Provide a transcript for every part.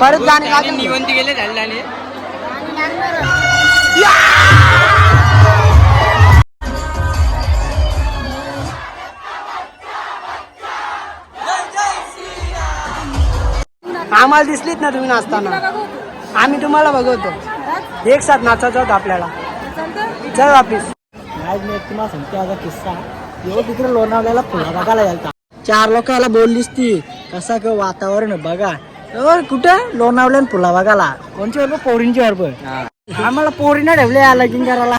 परत लागेल निवंत गेले झाले आम्हाला दिसलीत ना तुम्ही नाचताना. आम्ही तुम्हाला बघवतो. एक साथ नाचायचं होतं आपल्याला. चल वापिस. आज मी तुम्हाला सांगतो माझा किस्सा एवढं तिकडे लोणावल्याला फुला बघायला गेलता चार लोकांना बोललीस ती. कसा क वातावरण बघा. कुठं? लोणावल्यान फुला बघायला कोणची बरोबर? पोरींची बरोबर. आम्हाला पोरीनं ठेवले लगीन करायला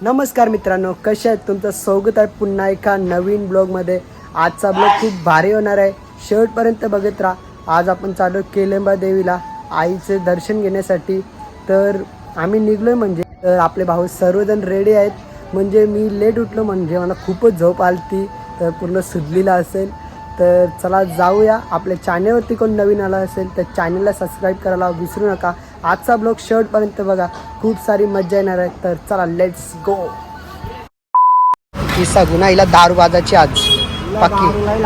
नमस्कार मित्रांनो कसे आहेत तुमचं? स्वागत आहे पुन्हा एका नवीन ब्लॉगमध्ये. आजचा ब्लॉग खूप भारी होणार आहे. शेवटपर्यंत बघत राहा. आज आपण चालू केलेंबा देवीला आईचे दर्शन घेण्यासाठी. तर आम्ही निघलोय म्हणजे तर आपले भाऊ सर्वजण रेडी आहेत. म्हणजे मी लेट उठलो म्हणजे मला खूपच झोप आलती. तर पूर्ण सुधलेला असेल. तर चला जाऊया. आपल्या चॅनलवरती कोण नवीन आला असेल तर चॅनलला सबस्क्राईब करायला विसरू नका. आजचा ब्लॉग शेवटपर्यंत बघा. खूप सारी मजा येणार आहे. तर चला लेट्स गो किस्सा गुन्हा हिला दारू बाजाची आज. पक्की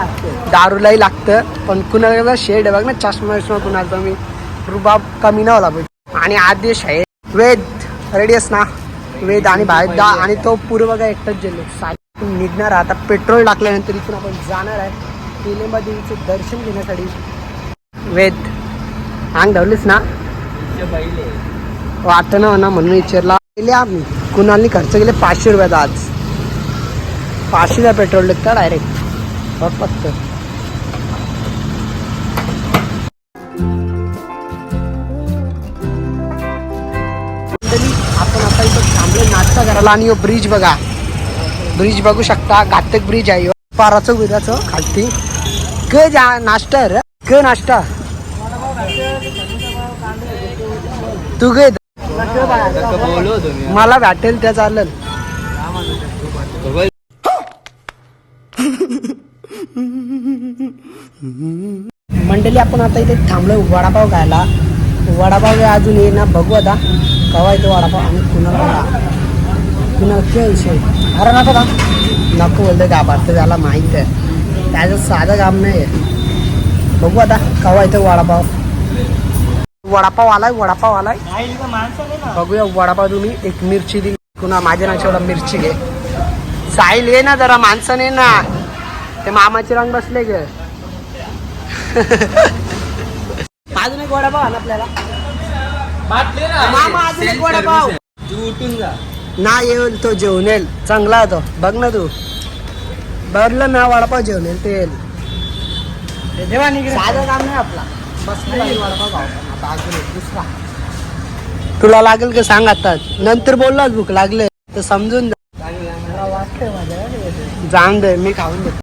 दारूलाही लागतं. पण कुणाला शेड आहे बघ ना चष्मा विष्मा कुणाला मी रुबाब कमी होला पाहिजे आणि आदेश आहे. वेद. रेडी आहेस ना? वेद आणि बाहेर आणि तो पूर्व बघा एकटाच गेलो. निघणार. आता पेट्रोल टाकल्यानंतर इथून आपण जाणार आहे. देवीचं दर्शन घेण्यासाठी वेद. अंग धरलीस ना? वाटत ना म्हणा म्हणून विचारला. गेले आम्ही. कुणालनी खर्च केले? पाचशे रुपयाचा आज. पाचशेचा पेट्रोल टाकता डायरेक्ट बघ फक्त. आपण आता इथं थांबलो नाश्ता करायला आणि ब्रिज बघा. ब्रिज बघू शकता. घातक ब्रिज आहे. पाराचं बिराचं खालती. क जा नाश्ता रे क नाश्ता तू गे मला भेटेल त्या चालेल. मंडळी आपण आता इथे थांबलोय वडापाव खायला वडापाव अजून ये ना बघू आता कवा येतो वडापाव आणि कुणाला कुणाला खेळ विषय अरे नको का नको बोलतो का तर त्याला माहीत आहे. त्याचं साधं काम नाही आहे. बघू आता कवा येतो वडापाव. वडापाव आलाय वडापाव आलाय. बघूया वडापाव तुम्ही एक मिरची दिली कुणा माझ्या नाशिवला मिरची घे. साहिल ये ना जरा माणसं ये ना. ते मामाचे रंग बसले ग. अजून एक वडापाव आला आपल्याला. मामा अजून एक वडापाव. तू उठून जा. ना येईल तो जेवण येईल. चांगला तो. बघ ना तू. बरलं ना वडापाव जेवण येईल ते येईल साधं काम नाही आपला. बसलं पाहिजे वडापाव खाऊ. आता अजून एक दुसरा. तुला लागेल का सांग आता. नंतर बोललाच भूक लागले तर समजून जा. मला वाटतंय माझ्या जाऊन दे मी खाऊन देतो.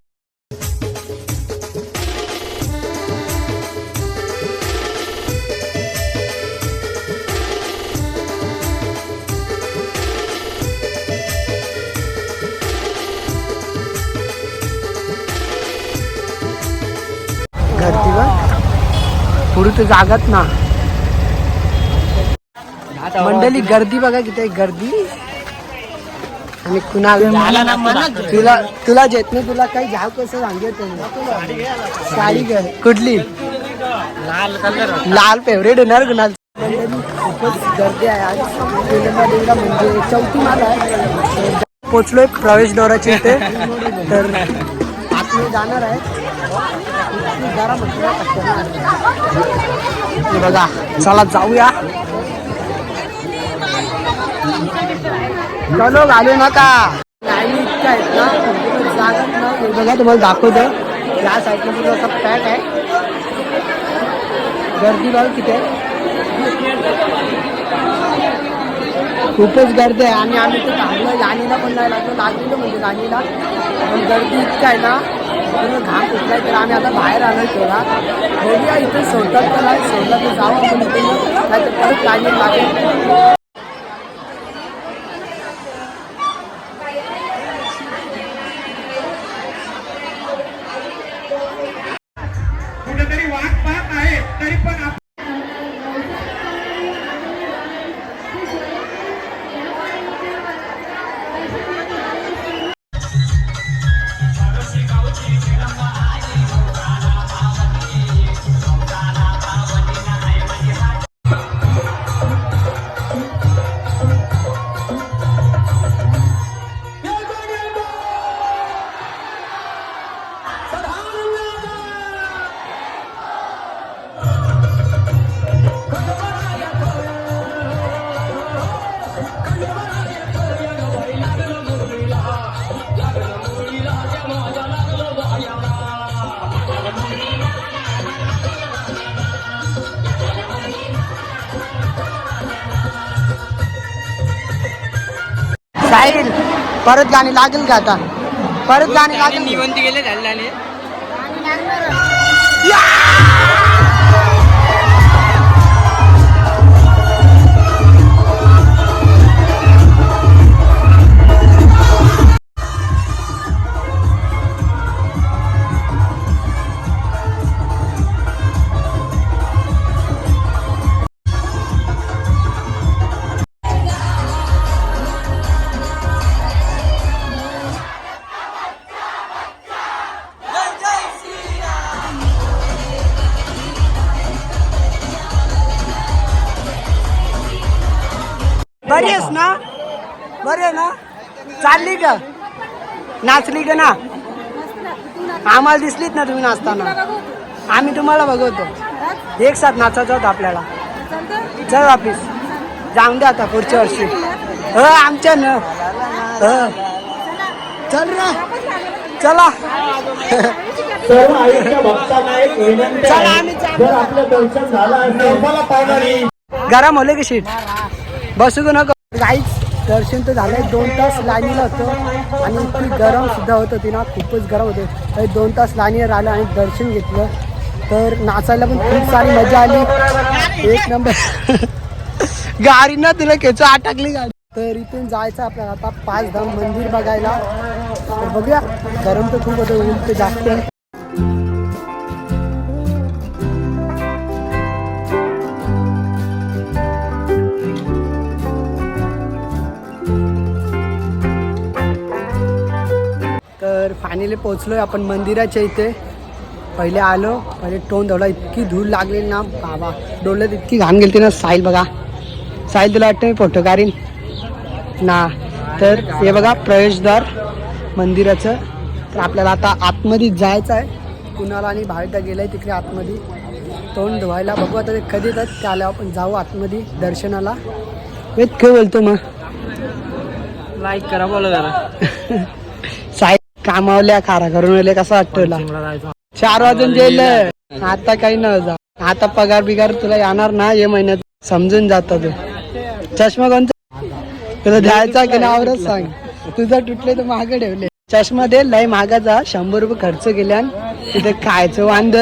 बघ. पुढे तर जागाच ना. मंडळी गर्दी बघा किती आहे गर्दी. आणि कुणाल तुला तुला जेत नाही तुला काही जाव कसं सांगितलं साडी घर कुठली? लाल कलर. लाल फेवरेट होणार कुणाल. खूपच गर्दी आहे आज. देवीला म्हणजे चौथी माल आहे. पोचलोय प्रवेश द्वाराच्या इथे. तर आतमध्ये जाणार आहे. बघा चला जाऊया. चलो घालू नका. लाईनी इतक्या आहेत ना ना. बघा तुम्हाला दाखवतो या साईडला तुझं असं पॅक आहे. गर्दी बघ किती आहे. खूपच गर्दी आहे. आणि आम्ही ते थांबलो गाणीला पण नाही लागलो. लागलेलो म्हणजे गाणीला पण गर्दी इतकं आहे ना. पूर्ण घाम फुटलाय तर आम्ही आता बाहेर आलोय तेव्हा बघूया इथे सोडतात तर नाही? सोडला तर जाऊ आपण इथे नाही परत लागेल लागेल परत गाणी लागेल का आता? परत गाणी लागेल? निवंत गेले झाले चालली का नाचली का ना. आम्हाला दिसलीत ना तुम्ही नाचताना. आम्ही तुम्हाला बघवतो. एक साथ नाचायचं होतं आपल्याला. चल ऑफिस. जाऊन द्या आता पुढच्या वर्षी. हो आमच्या न हो. चल ना चला. सर्व आयुष्य भक्तांना एक विनंती चला, आहे आम्ही चाललो. जर आपलं दर्शन झालं असेल मला पावणारी गरम होले की शीट बसू का नको. काहीच दर्शन तर झालं दोन तास लाईनीला होतं आणि इतकी गरम सुद्धा होत होती ना खूपच गरम होते तर दोन तास लाईनीवर आलं आणि दर्शन घेतलं. तर नाचायला पण खूप सारी मजा आली. एक नंबर. गाडी ना तिला खेच अटकली गाडी. तर इथून जायचं आपल्याला आता पाच धाम मंदिर बघायला. बघूया. गरम तर खूप होतं ऊन तर जास्त. आहे तर फायनली पोचलोय आपण मंदिराच्या इथे. पहिले आलो पहिले टोन धवला इतकी धूळ लागलेली ना बाबा. डोळ्यात इतकी घाण गेलती ना साईल बघा. साईल तुला वाटतं मी फोटो काढीन? ना. तर हे बघा प्रवेशद्वार मंदिराचं. तर आपल्याला आता आतमध्ये जायचं आहे. कुणाला आणि भाविता गेलाय तिकडे आतमध्ये. तोंड धुवायला बघू आता ते कधी येतात. ते आल्यावर आपण जाऊ आतमध्ये दर्शनाला. वेत काय बोलतो मग. लाईक करा बोला जरा. कामावल्या खारा करून आले कसं वाटतं तुला? जायचं? चार वाजून जेल आता काही न जा. आता पगार बिगार तुला येणार ना ये महिन्यात. समजून जात तू. चष्मा कोणता? तुला द्यायचा की नाही आवरच सांग. तुझा तुटले तर मागे ठेवले. चष्मा दे लय महागाचा शंभर रुपये खर्च केल्यान तिथे खायचं वांद.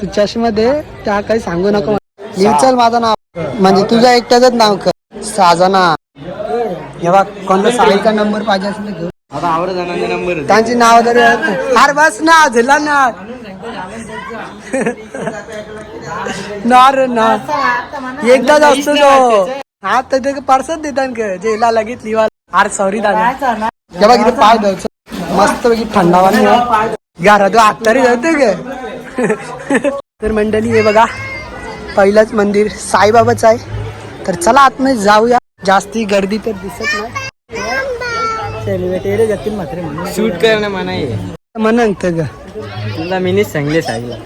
तू चष्मा दे त्या काही सांगू नको लिवचल माझं नाव. म्हणजे तुझं एकट्याच नाव कर. साजना. हे बघ कोणता साईचा नंबर पाहिजे असेल तर घेऊ. आता आवड जणांचे नंबर त्यांची नाव तरी अरे बस ना झुला ना. ना रे ना. एकदाच असतो तो हा तर ते पर्सच देतात ग. जेला लगेच लिवा. अरे सॉरी दादा. हे बघ इथे पाय द्यायचं मस्त पैकी थंडावा घरात आत तरी जाते ग. तर मंडळी हे बघा. पहिलंच मंदिर साईबाबाच आहे. तर चला आतमध्ये जाऊया. जास्ती गर्दी तर दिसत नाही. सेलिब्रिटी जातील मात्र म्हणून शूट करणं मनाई आहे. म्हणत ग तुला मीनीच सांगले साईला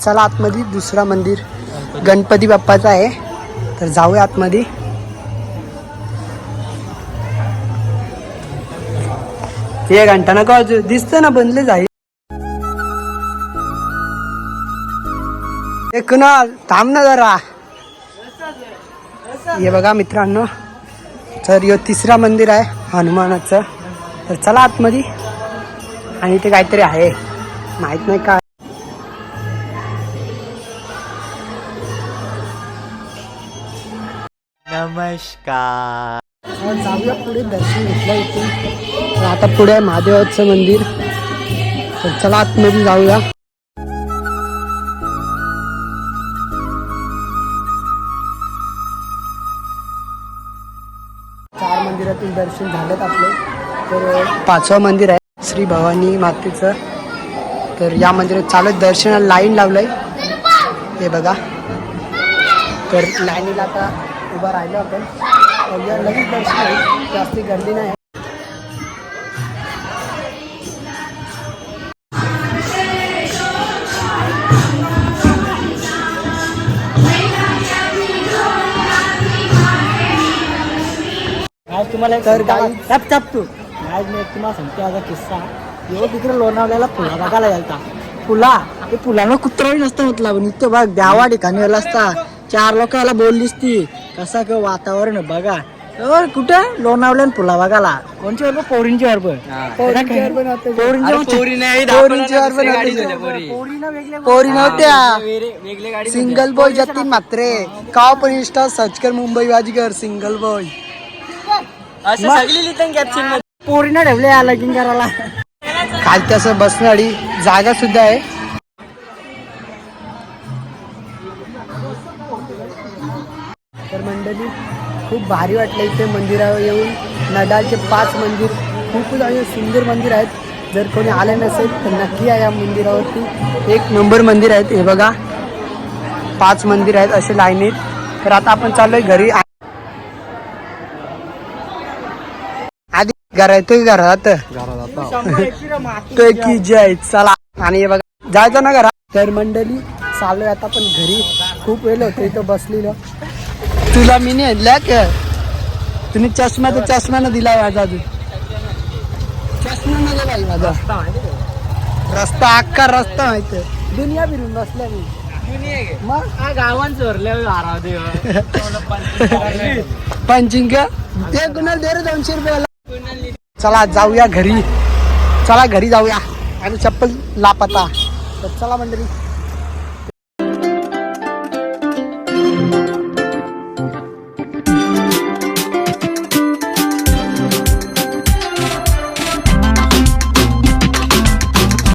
चला आतमध्ये दुसरा मंदिर. गणपती बाप्पाचा आहे. तर जाऊया आतमध्ये. हे घंटा नको. दिसतं ना बनले जाईल. हे कुणाल थांब ना जरा. हे बघा मित्रांनो तर यो तिसरा मंदिर आहे हनुमानाचं. तर चला आतमध्ये. आणि इथे काहीतरी आहे. माहीत नाही काय. नमस्कार. जाऊया पुढे दर्शन घेतलं इथे. आता पुढे आहे महादेवाचं मंदिर. तर चला आतमध्ये जाऊया. दर्शन झालेत आपले. तर पाचवं मंदिर आहे श्री भवानी मातेचं. तर या मंदिरात चालत दर्शनाला लाईन लावलंय. हे बघा. तर लाईनीला आता उभा राहिलो आपण. या लगेच दर्शन आहे जास्ती गर्दी नाही. आज तुम्हाला एक तर सांगतो टप टप तू. आज मी एक तुम्हाला सांगतो माझा किस्सा. येऊ तिकडे लोणावल्याला फुला बघायला गेलता. पुला. ते पुलानं कुत्राही नसतं म्हटलं पण इथे बघ द्यावा ठिकाणी आला असता. चार लोक याला बोललीस ती. कसा क वातावरण आहे बघा. अ, कुठे? लोणावल्यान पुला बघायला. कोणची वर पोरींची वर पोरींची पोरी. पोरींची नव्हत्या सिंगल बॉय जतीन मात्रे. का पण इंस्टा सर्च कर मुंबई वाजीकर सिंगल बॉय असं सगळी लिहितं कॅप्शन पोरीनं ठेवले या लगीन करायला. खालती असं बसणारी जागा सुद्धा आहे. तर मंडळी खूप भारी वाटलं इथे मंदिरावर येऊन. नडालचे पाच मंदिर खूपच असे सुंदर मंदिर आहेत. जर कोणी आले नसेल तर नक्की या या मंदिरावरती. एक नंबर मंदिर आहेत हे बघा. पाच मंदिर आहेत असे लाईनीत. तर आता आपण चाललोय घरी. आधी घरात? की जय? चला. आणि हे बघा जायचं ना घरात? तर मंडळी चाललोय आता पण घरी. खूप वेळ होतो इथं बसलेलो. तुला मी नाही आणल्या का? तुम्ही चष्मा तर चष्मा न दिला माझा अजून. चष्मा न दिलाय माझा. रस्ता अख्खा रस्ता माहिती दुनिया फिरून बसल्या मी. पंचिंग का? ते कुणाला दे रे दोनशे रुपयाला? चला जाऊया घरी. चला घरी जाऊया. आणि चप्पल लापता. तर चला मंडळी.